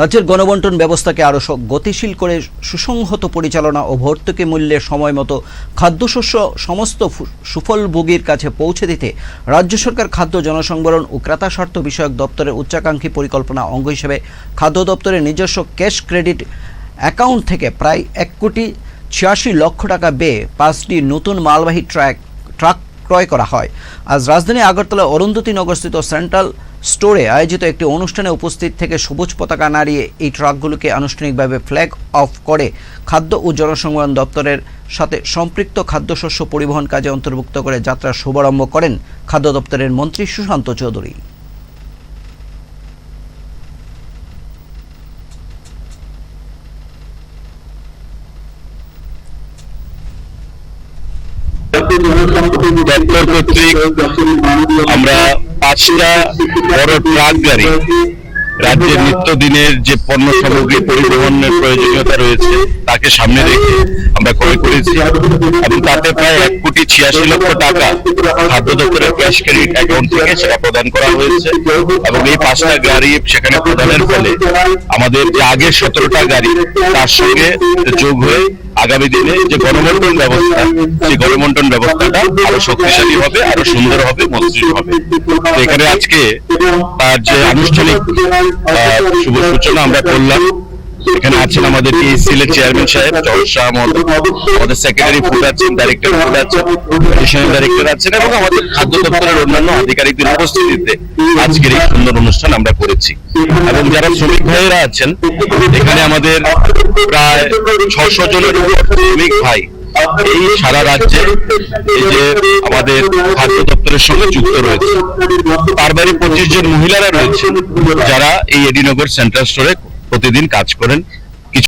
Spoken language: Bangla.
রাজ্যের গণবন্টন ব্যবস্থাকে আরও গতিশীল করে সুসংহত পরিচালনা ও ভর্তুকি মূল্যে সময় মতো খাদ্যশস্য সমস্ত সুফলভোগীর কাছে পৌঁছে দিতে রাজ্য সরকার খাদ্য জনসংবরণ ও ক্রেতা স্বার্থ বিষয়ক দপ্তরের উচ্চাকাঙ্ক্ষী পরিকল্পনা অঙ্গ হিসেবে খাদ্য দপ্তরের নিজস্ব ক্যাশ ক্রেডিট অ্যাকাউন্ট থেকে প্রায় এক কোটি ছিয়াশি লক্ষ টাকা ব্যয়ে পাঁচটি নতুন মালবাহী ট্রাক ট্রাক ক্রয় করা হয়। আজ রাজধানী আগরতলা অরুন্ধতী নগরস্থিত সেন্ট্রাল স্টোরে আয়োজিত একটি অনুষ্ঠানে উপস্থিত থেকে সবুজ পতাকা নাড়িয়ে এই ট্রাকগুলোকে আনুষ্ঠানিকভাবে ফ্ল্যাগ অফ করে খাদ্য ও জনসংবহন দপ্তরের সাথে সম্পৃক্ত খাদ্যশস্য পরিবহন কাজে অন্তর্ভুক্ত করে যাত্রা শুভারম্ভ করেন খাদ্য দপ্তরের মন্ত্রী সুশান্ত চৌধুরী। আমরা পাঁচটা বড় ট্রাক গাড়ি, রাজ্যের নিত্যদিনের যে পণ্য সামগ্রী পরিবহনের প্রয়োজনীয়তা রয়েছে, তাকে সামনে রেখে আমরা ক্রয় করেছি। এবং তাতে প্রায় এক কোটি ছিয়াশি লক্ষ টাকা খাদ্য দপ্তরের ক্যাশ ক্রেডিট অ্যাকাউন্ট থেকে সেটা প্রদান করা হয়েছে। এবং এই পাঁচটা গাড়ি সেখানে প্রদানের ফলে আমাদের যে আগের সতেরোটা গাড়ি, তার সঙ্গে যোগ হয়ে আগামী দিনে যে গণবন্টন ব্যবস্থা, সেই গণবন্টন ব্যবস্থাটা আরও শক্তিশালী হবে, আরও সুন্দর হবে মসৃণ হবে। এখানে আজকে তার যে আনুষ্ঠানিক শুভ সূচনা আমরা করলাম। এখানে আছেন আমাদের টিএসসিএল এর চেয়ারম্যান সাহেব জল শাহ আমাদের সেক্রেটারি ফুড আছেন ডাইরেক্টর ফুড আছেন এডিশনাল ডাইরেক্টর আছেন এবং আমাদের খাদ্য দপ্তরের অন্যান্য আধিকারিকদের উপস্থিতিতে আজকের এই সুন্দর অনুষ্ঠান আমরা করেছি। এবং যারা শ্রমিক ভাইয়েরা আছেন, এখানে আমাদের প্রায় ছশো জনের শ্রমিক ভাই। এই সারা রাজ্যে এই যে আমাদের খাদ্য দপ্তরের সঙ্গে যুক্ত রয়েছে। বাইরে পঁচিশ জন মহিলারা রয়েছে, যারা এই এডিনগর সেন্ট্রাল স্টোরে প্রতিদিন কাজ করেন।